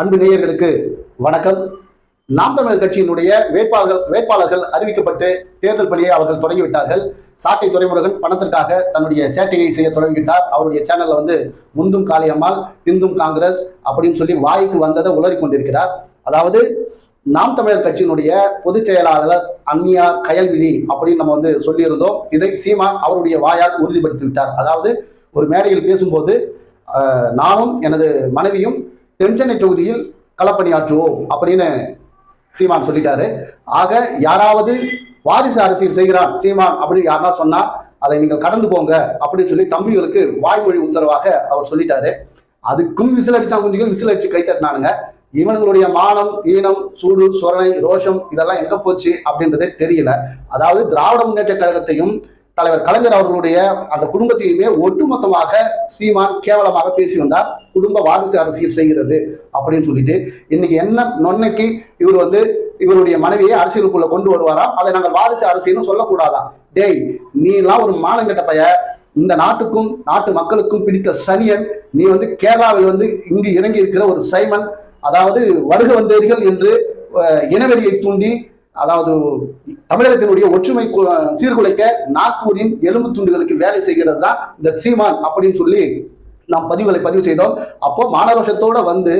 அன்பு நேயர்களுக்கு வணக்கம். நாம் தமிழர் கட்சியினுடைய வேட்பாளர்கள் வேட்பாளர்கள் அறிவிக்கப்பட்டு தேர்தல் பணியை அவர்கள் தொடங்கிவிட்டார்கள். சாட்டை துறைமுருகன் பணத்திற்காக தன்னுடைய சேட்டையை செய்ய தொடங்கிவிட்டார். அவருடைய சேனல்ல வந்து முந்தும் காளியம்மாள் பிந்தும் காங்கிரஸ் அப்படின்னு சொல்லி வாய்க்கு வந்ததை உளறி கொண்டிருக்கிறார். அதாவது நாம் தமிழர் கட்சியினுடைய பொதுச் செயலாளர் அந்நியார் கயல்விழி அப்படின்னு நம்ம வந்து சொல்லியிருந்தோம். இதை சீமான் அவருடைய வாயால் உறுதிப்படுத்தி விட்டார் அதாவது ஒரு மேடையில் பேசும்போது நானும் எனது மனைவியும் தென்சென்னை தொகுதியில் களப்பணியாற்றுவோம் அப்படின்னு சீமான் சொல்லிட்டாரு. ஆக யாராவது வாரிசு அரசியல் செய்கிறான் சீமான் அப்படின்னு யாருன்னா சொன்னா அதை நீங்கள் கடந்து போங்க அப்படின்னு சொல்லி தம்பிகளுக்கு வாய்மொழி உத்தரவாக அவர் சொல்லிட்டாரு. அதுக்கும் விசில் அடிச்சா குஞ்சுகள் விசில் அடிச்சு கை தட்டினானுங்க. இவனுங்களுடைய மானம் ஈனம் சூடு சொரணை ரோஷம் இதெல்லாம் எங்க போச்சு அப்படின்றதே தெரியல. அதாவது திராவிட முன்னேற்ற கழகத்தையும் தலைவர் கலைஞர் அவர்களுடைய அந்த குடும்பத்தையுமே ஒட்டுமொத்தமாக சீமான் கேவலமாக பேசி வந்தார் குடும்ப வாரிசு அரசியல் செய்கிறது அப்படின்னு சொல்லிட்டு இன்னைக்கு என்ன நொன்னைக்கு இவர் வந்து இவருடைய மனைவியை அரசியலுக்குள்ள கொண்டு வருவாராம். அதை நாங்கள் வாரிசு அரசியல்னு சொல்லக்கூடாதான் டேய் நீ எல்லாம் ஒரு மானங்கட்ட பைய. இந்த நாட்டுக்கும் நாட்டு மக்களுக்கும் பிடித்த சனியன். நீ வந்து கேரளாவில் வந்து இங்கு இறங்கி இருக்கிற ஒரு சைமன். அதாவது வருக வந்தீர்கள் என்று இனவெறியை தூண்டி அதாவது தமிழகத்தினுடைய ஒற்றுமை சீர்குலைக்க நாக்பூரின் எலும்பு துண்டுகளுக்கு வேலை செய்கிறது தான் இந்த சீமான் அப்படின்னு சொல்லி நாம் பதிவுகளை பதிவு செய்தோம். அப்போ மானரோஷத்தோட வந்து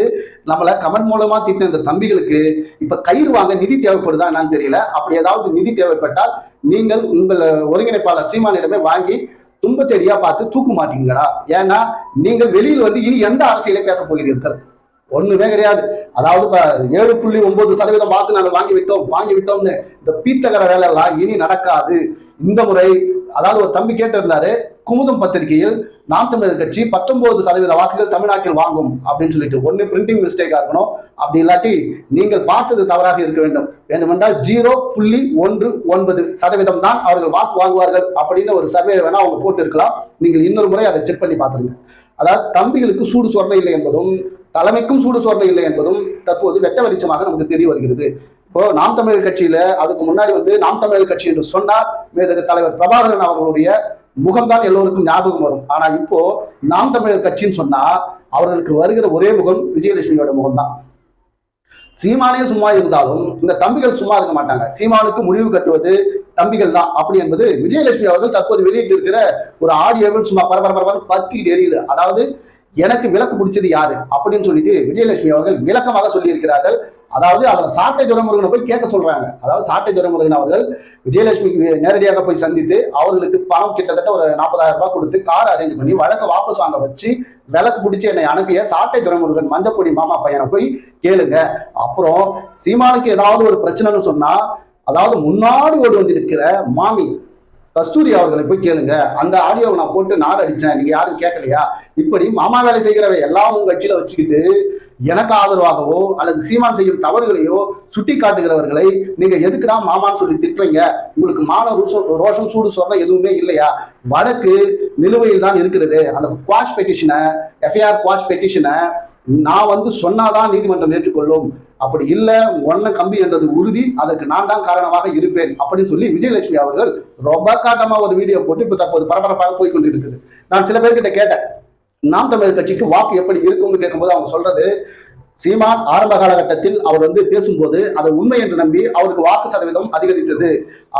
நம்மளை கமெண்ட் மூலமா திட்டின இந்த தம்பிகளுக்கு இப்ப கயிறு வாங்க நிதி தேவைப்படுதா என்னன்னு தெரியல. அப்படி ஏதாவது நிதி தேவைப்பட்டால் நீங்கள் உங்கள் ஒருங்கிணைப்பாளர் சீமானிடமே வாங்கி துன்பச்செடியா பார்த்து தூக்க மாட்டீங்களா? ஏன்னா நீங்கள் வெளியில் வந்து இனி எந்த அரசியலை பேச போகிறீர்கள்? ஒண்ணுமே கிடையாது. அதாவது இப்ப ஏழு புள்ளி ஒன்பது சதவீதம் வாக்கு நாங்கள் வாங்கி விட்டோம் வாங்கி விட்டோம்னு இந்த பீத்தகர வேலை எல்லாம் இனி நடக்காது. இந்த முறை அதாவது ஒரு தம்பி கேட்டிருந்தாரு குமுதம் பத்திரிகையில் நாம் தமிழர் கட்சி பத்தொன்பது சதவீத வாக்குகள் தமிழ்நாட்டில் வாங்கும் அப்படின்னு சொல்லிட்டு. ஒன்னு பிரிண்டிங் மிஸ்டேக்கா இருக்கணும். அப்படி இல்லாட்டி நீங்கள் பார்த்தது தவறாக இருக்க வேண்டும். வேண்டுமென்றால் ஜீரோ புள்ளி ஒன்று ஒன்பது சதவீதம் தான் அவர்கள் வாக்கு வாங்குவார்கள் அப்படின்னு ஒரு சர்வே வேணா அவங்க போட்டு இருக்கலாம் நீங்கள் இன்னொரு முறை அதை செக் பண்ணி பார்த்துருங்க. அதாவது தம்பிகளுக்கு சூடு சொரணை இல்லை என்பதும் தலைமைக்கும் சூடு சொரணை இல்லை என்பதும் தற்போது வெட்ட வெளிச்சமாக நமக்கு தெரிய வருகிறது. இப்போ நாம் தமிழர் கட்சியில அதுக்கு முன்னாடி வந்து நாம் தமிழர் கட்சி என்று சொன்னார் மேதகு தலைவர் பிரபாகரன் அவர்களுடைய முகம்தான் எல்லோருக்கும் ஞாபகம் வரும். ஆனா இப்போ நாம் தமிழர் கட்சின்னு சொன்னா அவர்களுக்கு வருகிற ஒரே முகம் விஜயலட்சுமியோட முகம்தான். சீமானே சும்மா இருந்தாலும் இந்த தம்பிகள் சும்மா இருக்க மாட்டாங்க. சீமானுக்கு முடிவு கட்டுவது தம்பிகள் தான். அப்படி என்பது விஜயலட்சுமி அவர்கள் தற்போது வெளியிட்டு இருக்கிற ஒரு ஆடியோவில் சும்மா பரபர பரபரன்னு பத்திட்டு எரியுது அதாவது எனக்கு விளக்கு பிடிச்சது யாரு? அப்படின்னு சொல்லிட்டு விஜயலட்சுமி அவர்கள் விளக்கமாக சொல்லியிருக்கிறார்கள். அதாவது அதில் சாட்டை துறைமுருகனை போய் கேட்க சொல்றாங்க. அதாவது சாட்டை துறைமுருகன் அவர்கள் விஜயலட்சுமிக்கு நேரடியாக போய் சந்தித்து அவர்களுக்கு பணம் கிட்டத்தட்ட ஒரு நாற்பதாயிரம் ரூபாய் கொடுத்து கார் அரேஞ்ச் பண்ணி வழக்க வாபஸ் வாங்க வச்சு விளக்கு பிடிச்சி என்னை அனுப்பிய சாட்டை துறைமுருகன் மஞ்சப்பொடி மாமா பையனை போய் கேளுங்க. அப்புறம் சீமானுக்கு ஏதாவது ஒரு பிரச்சனைன்னு சொன்னா அதாவது முன்னாடி ஓடி வந்திருக்கிற மாமி கஸ்தூரி அவர்களை போய் கேளுங்க. அந்த ஆடியோவை நான் போட்டு நாடு அடிச்சேன். நீங்க யாரும் கேட்கலையா? இப்படி மாமா வேலை செய்கிறவை எல்லாம் உங்க கட்சியில வச்சுக்கிட்டு எனக்கு ஆதரவாகவோ அல்லது சீமான் செய்யும் தவறுகளையோ சுட்டி காட்டுகிறவர்களை நீங்க எதுக்குடா மாமான்னு சொல்லி திட்டுறீங்க? உங்களுக்கு மான ரோஷம் ரோஷம் சூடு சொல்ற எதுவுமே இல்லையா? வழக்கு நிலுவையில் தான் இருக்கிறது. அந்த குவாஷ் பெட்டிஷனை எஃப்ஐஆர் குவாஷ் பெட்டிஷனை நான் வந்து சொன்னாதான் நீதிமன்றம் ஏற்றுக்கொள்ளும். அப்படி இல்லை ஒன்ன கம்பி என்றது உறுதி அதற்கு நான் தான் காரணமாக இருப்பேன் அப்படின்னு சொல்லி விஜயலட்சுமி அவர்கள் ரொம்ப காட்டமா ஒரு வீடியோ போட்டு இப்ப தற்போது பரபரப்பாக போய் கொண்டிருக்குது நான் சில பேர்கிட்ட கேட்டேன் நாம் தமிழர் கட்சிக்கு வாக்கு எப்படி இருக்கும்னு கேட்கும்போது அவங்க சொல்றது சீமான் ஆரம்ப காலகட்டத்தில் அவர் வந்து பேசும்போது அதை உண்மை என்று நம்பி அவருக்கு வாக்கு சதவீதம் அதிகரித்தது.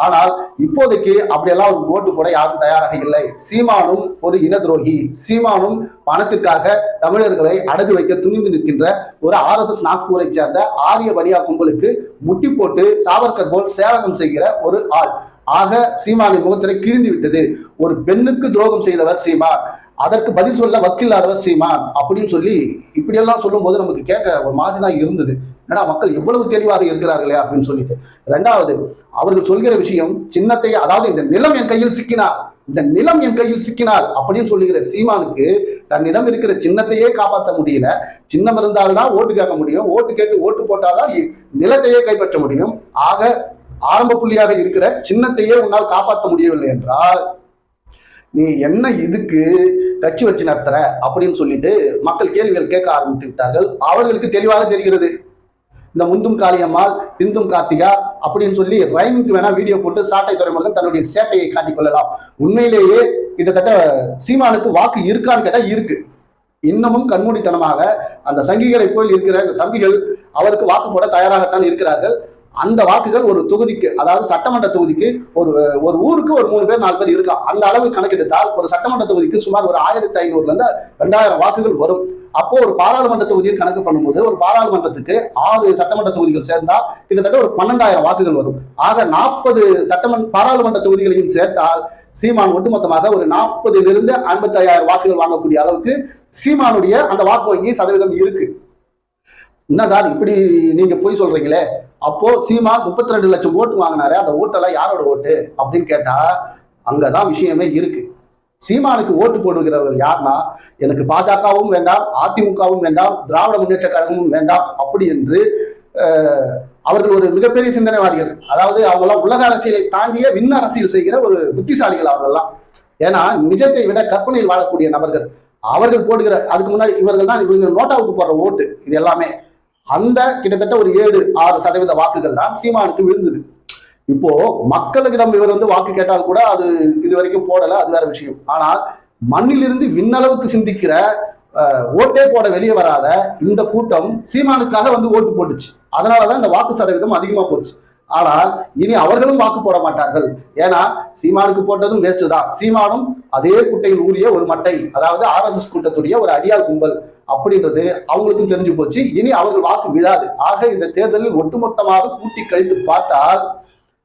ஆனால் இப்போதைக்கு அப்படியெல்லாம் அவருக்கு ஓட்டு போட யாரும் தயாராக இல்லை. சீமானும் ஒரு இன துரோகி சீமானும் பணத்திற்காக தமிழர்களை அடகு வைக்க துணிந்து நிற்கின்ற ஒரு ஆர் எஸ் எஸ் நாக்பூரை சேர்ந்த ஆரிய வழியா கும்பலுக்கு முட்டி போட்டு சாவர்கர் போல் சேவகம் செய்கிற ஒரு ஆள். ஆக சீமானின் முகத்திரை கிழிந்து விட்டது. ஒரு பெண்ணுக்கு துரோகம் செய்தவர் சீமான். அதற்கு பதில் சொல்ல வக்கீல்லாதவர் சீமான் அப்படின்னு சொல்லி இப்படியெல்லாம் சொல்லும்போது நமக்கு கேட்க ஒரு மாதிரி தான் இருந்தது. ஏன்னா மக்கள் எவ்வளவு தெளிவாக இருக்கிறார்களே அப்படின்னு சொல்லிட்டு. ரெண்டாவது அவர்கள் சொல்கிற விஷயம் சின்னத்தை அதாவது இந்த நிலம் என் கையில் சிக்கினார் இந்த நிலம் என் கையில் சிக்கினார் அப்படின்னு சொல்லுகிற சீமானுக்கு தன்னிடம் இருக்கிற சின்னத்தையே காப்பாற்ற முடியல. சின்னம் இருந்தால்தான் ஓட்டு கேட்க முடியும். ஓட்டு கேட்டு ஓட்டு போட்டால்தான் நிலத்தையே கைப்பற்ற முடியும். ஆக ஆரம்ப புள்ளியாக இருக்கிற சின்னத்தையே உன்னால் காப்பாற்ற முடியவில்லை என்றால் நீ என்ன இதுக்கு கட்சி வச்சு நடத்துற அப்படின்னு சொல்லிட்டு மக்கள் கேள்விகள் கேட்க ஆரம்பித்து விட்டார்கள். அவர்களுக்கு தெளிவாக தெரிகிறது. இந்த முந்தும் காளியம்மாள் பிந்தும் கார்த்திகா அப்படின்னு சொல்லி ரைமுக்கு வேணா வீடியோ போட்டு சாட்டை துறைமுருகன் தன்னுடைய சேட்டையை காட்டிக் கொள்ளலாம். உண்மையிலேயே கிட்டத்தட்ட சீமானுக்கு வாக்கு இருக்கான்னு கேட்டா இருக்கு. இன்னமும் கண்மூடித்தனமாக அந்த சங்கிகளை போல் இருக்கிற இந்த தம்பிகள் அவருக்கு வாக்கு போட தயாராகத்தான் இருக்கிறார்கள். அந்த வாக்குகள் ஒரு தொகுதிக்கு அதாவது சட்டமன்ற தொகுதிக்கு ஒரு ஒரு ஊருக்கு ஒரு மூணு பேர் நாலு பேர் இருக்கா? அந்த அளவு கணக்கெடுத்தால் ஒரு சட்டமன்ற தொகுதிக்கு சுமார் ஒரு ஆயிரத்தி ஐநூறுல இருந்து ரெண்டாயிரம் வாக்குகள் வரும். அப்போ ஒரு பாராளுமன்ற தொகுதியில் கணக்கு பண்ணும்போது ஒரு பாராளுமன்றத்துக்கு ஆறு சட்டமன்ற தொகுதிகள் சேர்ந்தா கிட்டத்தட்ட ஒரு பன்னெண்டாயிரம் வாக்குகள் வரும். ஆக நாற்பது சட்டமன்ற பாராளுமன்ற தொகுதிகளையும் சேர்த்தால் சீமான் ஒட்டுமொத்தமாக ஒரு நாற்பதிலிருந்து ஐம்பத்தி ஐயாயிரம் வாக்குகள் வாங்கக்கூடிய அளவுக்கு சீமானுடைய அந்த வாக்கு வங்கி சதவீதம் இருக்கு. என்ன சார் இப்படி நீங்க போய் சொல்றீங்களே? அப்போ சீமா முப்பத்தி ரெண்டு லட்சம் ஓட்டு வாங்கினாரு. அந்த ஓட்டெல்லாம் யாரோட ஓட்டு? அப்படின்னு கேட்டா அங்கதான் விஷயமே இருக்கு. சீமானுக்கு ஓட்டு போடுகிறவர்கள் யார்னா எனக்கு பாஜகவும் வேண்டாம் அதிமுகவும் வேண்டாம் திராவிட முன்னேற்ற கழகமும் வேண்டாம் அப்படி என்று அவர்கள் ஒரு மிகப்பெரிய சிந்தனைவாதிகள். அதாவது அவங்களாம் உலக அரசியலை தாண்டிய விண் அரசியல் செய்கிற ஒரு புத்திசாலிகள் அவர்கள்லாம். ஏன்னா நிஜத்தை விட கற்பனையில் வாழக்கூடிய நபர்கள். அவர்கள் போடுகிற அதுக்கு முன்னாடி இவர்கள் தான் இவங்க நோட்டாவுக்கு போடுற ஓட்டு. இது எல்லாமே. அந்த கிட்டத்தட்ட ஒரு ஏழு ஆறு சதவீத வாக்குகள் தான் சீமானுக்கு விழுந்தது. இப்போ மக்களுக்கிடம் இவர் வந்து வாக்கு கேட்டால் கூட அது இது வரைக்கும் போடல அது வேற விஷயம். ஆனால் மண்ணிலிருந்து விண்ணளவுக்கு சிந்திக்கிற ஓட்டே போட வெளியே வராத இந்த கூட்டம் சீமானுக்காக வந்து ஓட்டு போட்டுச்சு. அதனாலதான் இந்த வாக்கு சதவீதம் அதிகமா போச்சு. ஆனால் இனி அவர்களும் வாக்கு போட மாட்டார்கள். ஏன்னா சீமானுக்கு போட்டதும் வேஸ்ட் தான். சீமானும் அதே குட்டையில் ஊறிய ஒரு மட்டை அதாவது ஆர் எஸ் எஸ் கூட்டத்துடைய ஒரு அடியால் கும்பல் அப்படின்றது அவங்களுக்கும் தெரிஞ்சு போச்சு. இனி அவர்கள் வாக்கு விழாது. ஆக இந்த தேர்தலில் ஒட்டுமொத்தமாக கூட்டி கழித்து பார்த்தால்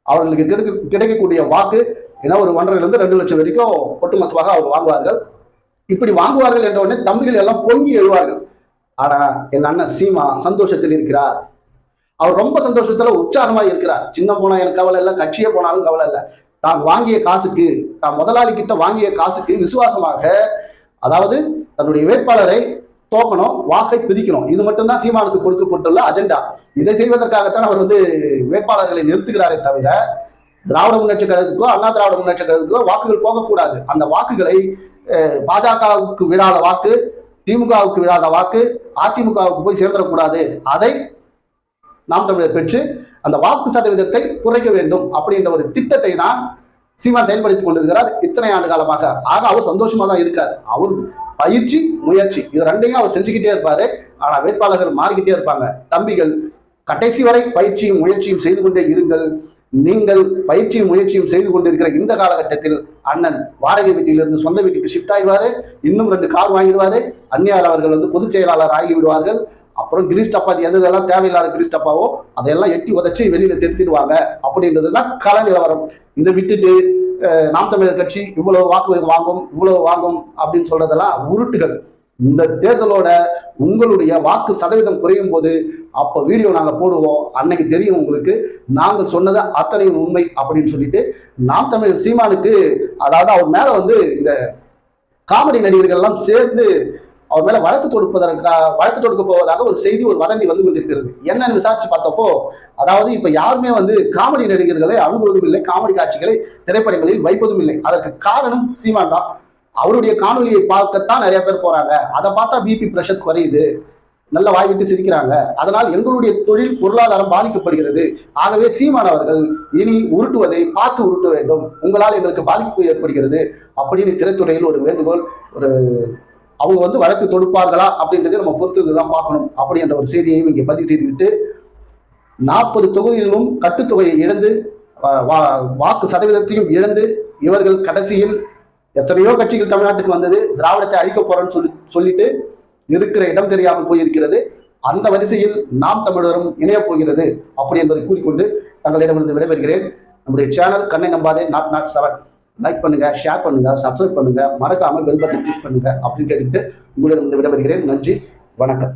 அவர்களுக்கு கிடைக்க கிடைக்கக்கூடிய வாக்கு ஏன்னா ஒரு ஒன்றரைலேருந்து ரெண்டு லட்சம் வரைக்கும் ஒட்டுமொத்தமாக அவர் வாங்குவார்கள். இப்படி வாங்குவார்கள் என்ற உடனே தம்பிகள் எல்லாம் பொங்கி எழுவார்கள். ஆனா எங்க அண்ணன் சீமா சந்தோஷத்தில் இருக்கிறார். அவர் ரொம்ப சந்தோஷத்துல உற்சாகமா இருக்கிறார். சின்ன போனா எனக்கு கவலை இல்லை கட்சியே போனாலும் கவலை இல்லை. தான் வாங்கிய காசுக்கு தான் முதலாளி கிட்ட வாங்கிய காசுக்கு விசுவாசமாக அதாவது தன்னுடைய வேட்பாளரை தோக்கணும் வாக்கை பிரிக்கணும். இது மட்டும்தான் சீமானுக்கு கொடுக்கப்பட்டுள்ள அஜெண்டா இதை செய்வதற்காகத்தான் அவர் வந்து வேட்பாளர்களை நிறுத்துகிறாரே தவிர திராவிட முன்னேற்ற கழகத்துக்கோ அண்ணா திராவிட முன்னேற்ற கழகத்துக்கோ வாக்குகள் போகக்கூடாது. அந்த வாக்குகளை பாஜகவுக்கு விடாத வாக்கு திமுகவுக்கு விடாத வாக்கு அதிமுகவுக்கு போய் சேர்ந்துடக்கூடாது. அதை நாம் தமிழர் பெற்று அந்த வாக்கு சதவீதத்தை குறைக்க வேண்டும் அப்படின்ற ஒரு திட்டத்தை தான் சீமான் செயல்படுத்திக் கொண்டிருக்கிறார். இத்தனை ஆண்டு காலமாக. ஆக அவர் சந்தோஷமா தான் இருக்கார். அவர் பயிற்சி முயற்சி. இது ரெண்டையும் அவர் செஞ்சுக்கிட்டே இருப்பாரு. ஆனா வேட்பாளர்கள் மாறிக்கிட்டே இருப்பாங்க. தம்பிகள் கடைசி வரை பயிற்சியும் முயற்சியும் செய்து கொண்டே இருங்கள். நீங்கள் பயிற்சியும் முயற்சியும் செய்து கொண்டிருக்கிற இந்த காலகட்டத்தில் அண்ணன் வாடகை வீட்டிலிருந்து சொந்த வீட்டுக்கு ஷிஃப்ட் ஆகிடுவாரு இன்னும் ரெண்டு கார் வாங்கிடுவாரு. அந்நியார் அவர்கள் வந்து பொதுச் செயலாளர் ஆகிவிடுவார்கள் அப்புறம் கிரீஸ் டப்பா எது தேவையில்லாத கிரீஸ் டப்பாவோ அதையெல்லாம் எட்டி உதச்சி வெளியில திருத்திடுவாங்க. அப்படின்றது தான் கள நிலவரம். இதை விட்டுட்டு நாம் தமிழர் கட்சி இவ்வளவு வாக்கு வாங்கும் இவ்வளவு வாங்கும் அப்படின்னு சொல்றதெல்லாம் உருட்டுகள். இந்த தேர்தலோட உங்களுடைய வாக்கு சதவீதம் குறையும் போது அப்போ வீடியோ நாங்கள் போடுவோம். அன்னைக்கு தெரியும் உங்களுக்கு. நாங்கள் சொன்னது அத்தனையும் உண்மை அப்படின்னு சொல்லிட்டு நாம் தமிழர் சீமானுக்கு அதாவது அவர் மேல வந்து இந்த காமெடி நடிகர்கள்லாம் சேர்ந்து அவர் மேல வழக்கு தொடுப்பதற்காக வழக்கு தொடுக்க போவதாக ஒரு செய்தி ஒரு வதந்தி வந்து கொண்டிருக்கிறது. என்னன்னு விசாரிச்சு பார்த்தப்போ அதாவது இப்ப யாருமே வந்து காமெடி நடிகர்களை அணுகுவதும் இல்லை காமெடி காட்சிகளை திரைப்படங்களில் வைப்பதும் இல்லை. அதற்கு காரணம் சீமான் தான். அவருடைய காணொலியை பார்க்கத்தான் நிறைய பேர் போறாங்க. அதை பார்த்தா பிபி பிரஷர் குறையுது. நல்ல வாய்விட்டு சிரிக்கிறாங்க. அதனால் எங்களுடைய தொழில் பொருளாதாரம் பாதிக்கப்படுகிறது. ஆகவே சீமான் அவர்கள் இனி உருட்டுவதை பார்த்து உருட்ட வேண்டும். உங்களால் எங்களுக்கு பாதிப்பு ஏற்படுகிறது. அப்படின்னு திரைத்துறையில் ஒரு வேண்டுகோள் ஒரு அவங்க வந்து வழக்கு தொடுப்பார்களா அப்படின்றத நம்ம பொறுத்து தான் பார்க்கணும். அப்படின்ற ஒரு செய்தியையும் இங்கே பதிவு செய்துவிட்டு நாற்பது தொகுதிகளிலும் கட்டுத்தொகையை இழந்து வாக்கு சதவீதத்தையும் இழந்து இவர்கள் கடைசியில் எத்தனையோ கட்சிகள் தமிழ்நாட்டுக்கு வந்தது திராவிடத்தை அழிக்க போறோம்னு சொல்லி சொல்லிட்டு இருக்கிற இடம் தெரியாமல் போயிருக்கிறது. அந்த வரிசையில் நாம் தமிழரும் இணைய போகிறது அப்படி என்பதை கூறிக்கொண்டு தங்களிடமிருந்து விடைபெறுகிறேன். நம்முடைய சேனல் கண்ணை நம்பாதே நாட் நாட் செவன். லைக் பண்ணுங்க ஷேர் பண்ணுங்க சப்ஸ்கிரைப் பண்ணுங்க. மறக்காம பெல் பட்டன் கிளிக் பண்ணுங்க அப்படின்னு கேட்டுட்டு உங்களிடம் விடைபெறுகிறேன். நன்றி வணக்கம்.